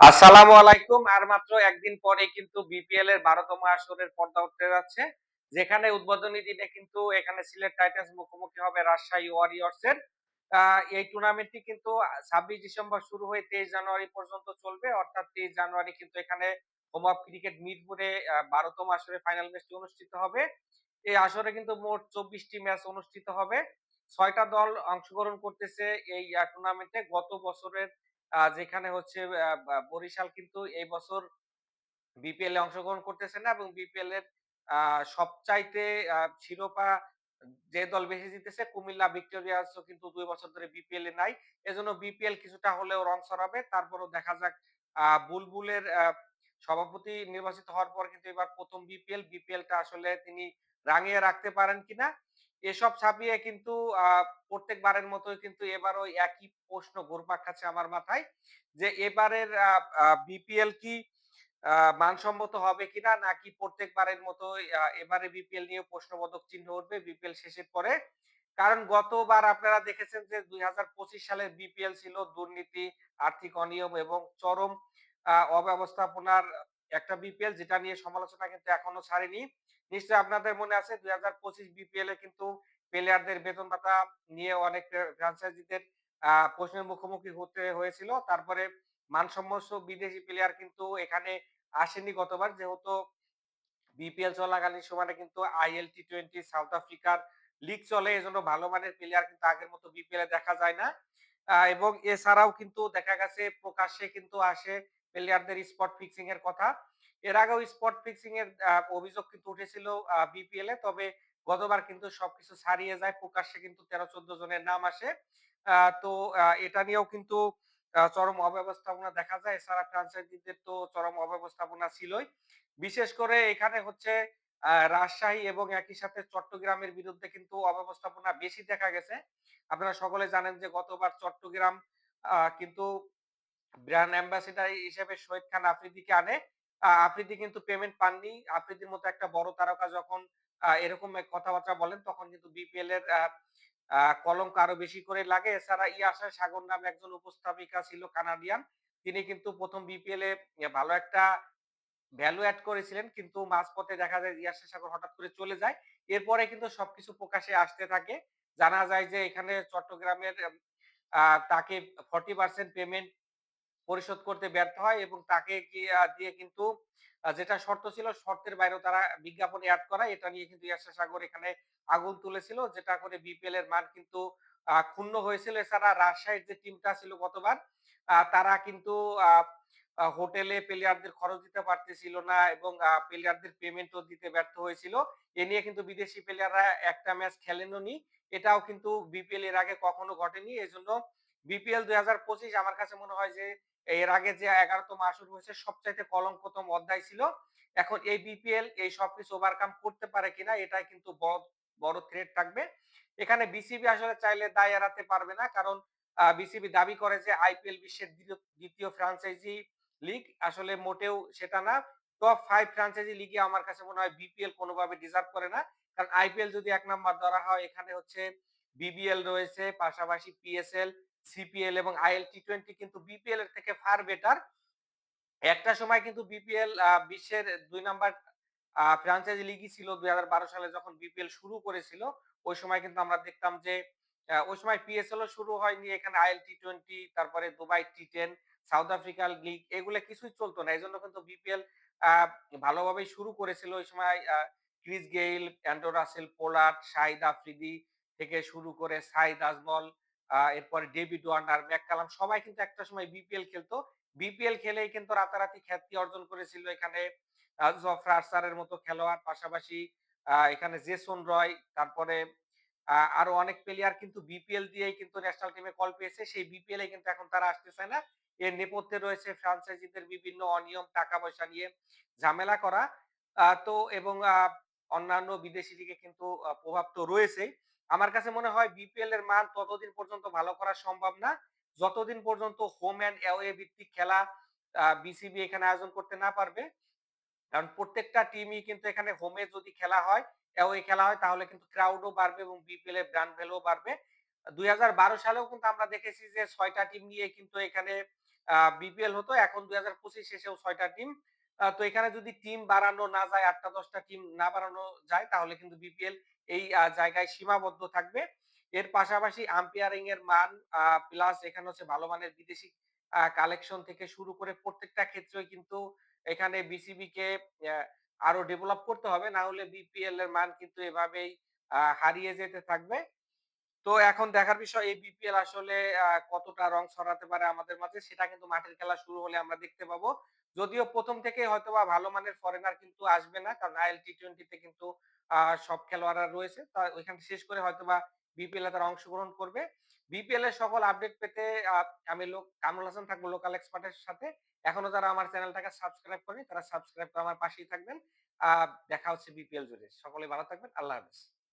আসসালামু আলাইকুম। আর মাত্র একদিন পরে কিন্তু বিপিএল এর বারোতম আসরের পর্দা উঠতে যাচ্ছে, যেখানে উদ্বোধনী দিনে কিন্তু এখানে সিলেট টাইটান্স মুখোমুখি হবে রাজশাহী ওয়ারিয়র্স এর এই টুর্নামেন্টটি কিন্তু ছাব্বিশ ডিসেম্বর শুরু হয়ে তেইশ জানুয়ারি পর্যন্ত চলবে, অর্থাৎ তেইশ জানুয়ারি কিন্তু এখানে হোম অফ ক্রিকেট মিরপুরে বারোতম আসরে ফাইনাল ম্যাচটি অনুষ্ঠিত হবে। এই আসরে কিন্তু মোট চব্বিশটি ম্যাচ অনুষ্ঠিত হবে। ছয়টা দল অংশগ্রহণ করতেছে এই টুর্নামেন্টে গত বছরের যেখানে হচ্ছে বরিশাল কিন্তু এই বছর বিপিএল এ অংশগ্রহণ করতেছে না এবং বিপিএল এর সবচাইতে শিরোপা যে দল বেশি জিতেছে কুমিল্লা ভিক্টোরিয়ান্সও কিন্তু দুই বছর ধরে বিপিএল এ নাই। এজন্য বিপিএল কিছুটা হলেও রং সরাবে। তারপরও দেখা যাক বুলবুলের সভাপতি নির্বাচিত হওয়ার পর কিন্তু এবার প্রথম বিপিএল বিপিএলটা আসলে তিনি রাঙিয়ে রাখতে পারেন কিনা। এসব ছাপিয়ে কিন্তু প্রত্যেকবারের মতোই কিন্তু এবারও একই প্রশ্ন ঘুরপাক খাচ্ছে আমার মাথায় যে এবারের বিপিএল কি মানসম্মত হবে কিনা নাকি প্রত্যেকবারের মতো এবারে বিপিএল নিয়ে প্রশ্নবোধক চিহ্ন উঠবে বিপিএল শেষের পরে। কারণ গতবার আপনারা দেখেছেন যে দুই হাজার পঁচিশ সালের বিপিএল ছিল দুর্নীতি, আর্থিক অনিয়ম এবং চরম অব্যবস্থাপনার একটা বিপিএল যেটা নিয়ে সমালোচনা কিন্তু এখনও ছাড়েনি। নিশ্চয়ই আপনাদের মনে আছে দুই হাজার পঁচিশ বিপিএল এ কিন্তু প্লেয়ারদের বেতন ভাতা নিয়ে অনেক ফ্র্যাঞ্চাইজিদের আহ প্রশ্নের মুখোমুখি হতে হয়েছিল। তারপরে মানসম্মত বিদেশি প্লেয়ার কিন্তু এখানে আসেনি গতবার। যেহেতু বিপিএল চলাকালীন সময়ে কিন্তু আইএল টি টোয়েন্টি সাউথ আফ্রিকার লিগ চলে, এজন্য ভালো মানের প্লেয়ার কিন্তু আগের মতো বিপিএল এ দেখা যায় না। এবং এছাড়াও কিন্তু দেখা গেছে প্রকাশ্যে কিন্তু আসে প্লেয়ারদের স্পট ফিক্সিং এর কথা। এর আগেও স্পট ফিক্সিং এর অভিযোগ কিন্তু উঠেছিল বিপিএল এ তবে গতবার কিন্তু সবকিছু ছাড়িয়ে যায়। প্রকাশ্যে কিন্তু তেরো চোদ্দ জনের নাম আসে। তো এটা নিয়েও কিন্তু চরম অব্যবস্থাপনা দেখা যায়। এছাড়া ফ্রাঞ্চাইজিদের তো চরম অব্যবস্থাপনা ছিলই। বিশেষ করে এখানে হচ্ছে রাজশাহী এবং একই সাথে চট্টগ্রামের বিরুদ্ধে কিন্তু অব্যবস্থাপনা বেশি দেখা গেছে। আপনারা সকলে জানেন যে গতবার চট্টগ্রাম কিন্তু ব্র্যান্ড অ্যাম্বাসিডার হিসেবে শহীদ খান আফ্রিদিকে আনে। আফ্রিদি কিন্তু পেমেন্ট পাননি। আফ্রিদির মতো একটা বড় তারকা যখন এরকম কথাবার্তা বলেন, তখন কিন্তু বিপিএল এর কলঙ্ক আরও বেশি করে লাগে। এছাড়া ইয়াসা সাগর নামে একজন উপস্থাপিকা ছিল কানাডিয়ান। তিনি কিন্তু প্রথম বিপিএল এ ভালো একটা ভ্যালু এড করেছিলেন। কিন্তু মাঝপথে দেখা যায় ইয়াসির সাগর হঠাৎ করে চলে যায়। এরপরে কিন্তু সবকিছু প্রকাশে আসতে থাকে। জানা যায় যে এখানে চট্টগ্রামের তাকে ফর্টি পার্সেন্ট পেমেন্ট পরিশোধ করতে ব্যর্থ হয় এবং তাকে দিয়ে কিন্তু যেটা শর্ত ছিল শর্তের বাইরেও তারা বিজ্ঞাপনে অ্যাড করা এটা নিয়ে কিন্তু ইয়াসা সাগর এখানে আগুন তুলেছিল, যেটা করে বিপিএল এর মান কিন্তু ক্ষুণ্ণ হয়েছিল। এছাড়া রাজশাহীর যে টিমটা ছিল গতবার তারা কিন্তু হোটেলে প্লেয়ারদের খরচ দিতে পারতেছিল না এবং প্লেয়ারদের পেমেন্টও দিতে ব্যর্থ হয়েছিল। এ নিয়ে কিন্তু বিদেশি প্লেয়াররা একটা ম্যাচ খেলেনও নি। এটাও কিন্তু বিপিএল এর আগে কখনো ঘটেনি। এজন্য বিপিএল দুই হাজার পঁচিশ আমার কাছে মনে হয় যে এর আগে যে এগারোতম আসর হয়েছে, সবচাইতে কলঙ্কতম অধ্যায় ছিল। এখন এই বিপিএল এই সবকিছু ওভারকাম করতে পারে কিনা, এটাই কিন্তু বড় বড় থ্রেট থাকবে। এখানে বিসিবি আসলে চাইলে দায় এড়াতে পারবে না, কারণ বিসিবি দাবি করে যে আইপিএল বিশ্বের দ্বিতীয়- ফ্রাঞ্চাইজি লিগ আসলে মোটেও সেটা না। টপ ফাইভ ফ্রাঞ্চাইজি লিগে আমার কাছে মনে হয় বিপিএল কোনোভাবে ডিজার্ভ করে না। কারণ আইপিএল যদি এক নাম্বার ধরা হয়, এখানে হচ্ছে বিবিএল রয়েছে, পাশাপাশি পিএসএল সিপিএল এবং আইএল টি টোয়েন্টি কিন্তু বিপিএল এর থেকে ফার বেটার একটা সময় কিন্তু বিপিএল বিশ্বের দুই নাম্বার ফ্র্যাঞ্চাইজি লিগই ছিল দুই সালে যখন বিপিএল শুরু করেছিল। ওই সময় কিন্তু আমরা দেখতাম যে ওই সময় পিএসএল শুরু হয়নি, এখানে আইএল টি টোয়েন্টি তারপরে Dubai T ten South African league এগুলো কিছুই চলতো না। এই জন্য কিন্তু বিপিএল ভালোভাবেই শুরু করেছিল। ওই সময় Chris Gayle, Andre Russell Pollard Shahid Afridi থেকে শুরু করে সাইদ আজমল এরপরে ডেভিড ওয়ার্নার, ম্যাককালাম সবাই কিন্তু একটা সময় বিপিএল খেলতো। বিপিএল খেলেই কিন্তু রাতারাতি খ্যাতি অর্জন করেছিল এখানে। জফরা আরসারের মতো খেলোয়াড়, পাশাপাশি এখানে জেসন রয়, তারপরে আরও অনেক প্লেয়ার কিন্তু বিপিএল দিয়েই কিন্তু ন্যাশনাল টিমে কল পেয়েছে। সেই বিপিএল এ কিন্তু এখন তারা আসতেছে না। এর নেপথ্যে রয়েছে ফ্রাঞ্চাইজিদের বিভিন্ন অনিয়ম টাকা পয়সা নিয়ে ঝামেলা করা। তো এবং অন্যান্য বিদেশি দিকে কিন্তু প্রভাব তো রয়েছেই। আমার কাছে মনে হয় বিপিএল এর মান ততদিন পর্যন্ত ভালো করা সম্ভব না। যতদিন পর্যন্ত হোম অ্যান্ড অ্যাওয়ে ভিত্তিক খেলা বিসিবি এখানে আয়োজন করতে না পারবে। কারণ প্রত্যেকটা টিমই কিন্তু এখানে হোমে যদি খেলা হয় অ্যাওয়ে খেলা হয়, তাহলে কিন্তু ক্রাউডও বাড়বে এবং বিপিএল এর ব্র্যান্ড ভ্যালুও বাড়বে। দুই হাজার বারো সালেও কিন্তু আমরা দেখেছি যে ছয়টা টিম নিয়ে কিন্তু এখানে বিপিএল হতো। এখন ২০২৫ এসেও ৬ টা টিম। তো এখানে যদি টিম বাড়ানো না যায় ৮ টা ১০ টা টিম না বাড়ানো যায়, তাহলে কিন্তু বিপিএল এই জায়গায় সীমাবদ্ধ থাকবে। এর পাশাপাশি আম্পায়ারিং এর মান প্লাস এখানে হচ্ছে ভালো মানের বিদেশি কালেকশন থেকে শুরু করে প্রত্যেকটা ক্ষেত্রেই কিন্তু এখানে বিসিবি কে আরও ডেভেলপ করতে হবে। না হলে বিপিএল এর মান কিন্তু এভাবেই হারিয়ে যেতে থাকবে। তো এখন দেখার বিষয় এই বিপিএল আসলে কতটা রং ছড়াতে পারে আমাদের মাঝে, সেটা কিন্তু মাঠের খেলা শুরু হলে আমরা দেখতে পাবো। যদিও ১ম থেকেই হয়তোবা ভালো মানের ফরেনার কিন্তু আসবে না। কারণ আইএল টি-টোয়েন্টি তে কিন্তু সব খেলোয়াড়রা রয়েছে। তা ওইখানে শেষ করে হয়তোবা বিপিএল এ তারা অংশগ্রহণ করবে। বিপিএল এর সকল আপডেট পেতে আমি লোক কামরুল হাসান থাকব লোকাল এক্সপার্ট এর সাথে। এখনও যারা আমার চ্যানেলটাকে সাবস্ক্রাইব করেনি, তারা সাবস্ক্রাইব করে আমার পাশেই থাকবেন। দেখা হচ্ছে বিপিএল জুড়ে। সকলে ভালো থাকবেন। আল্লাহ হাফেজ।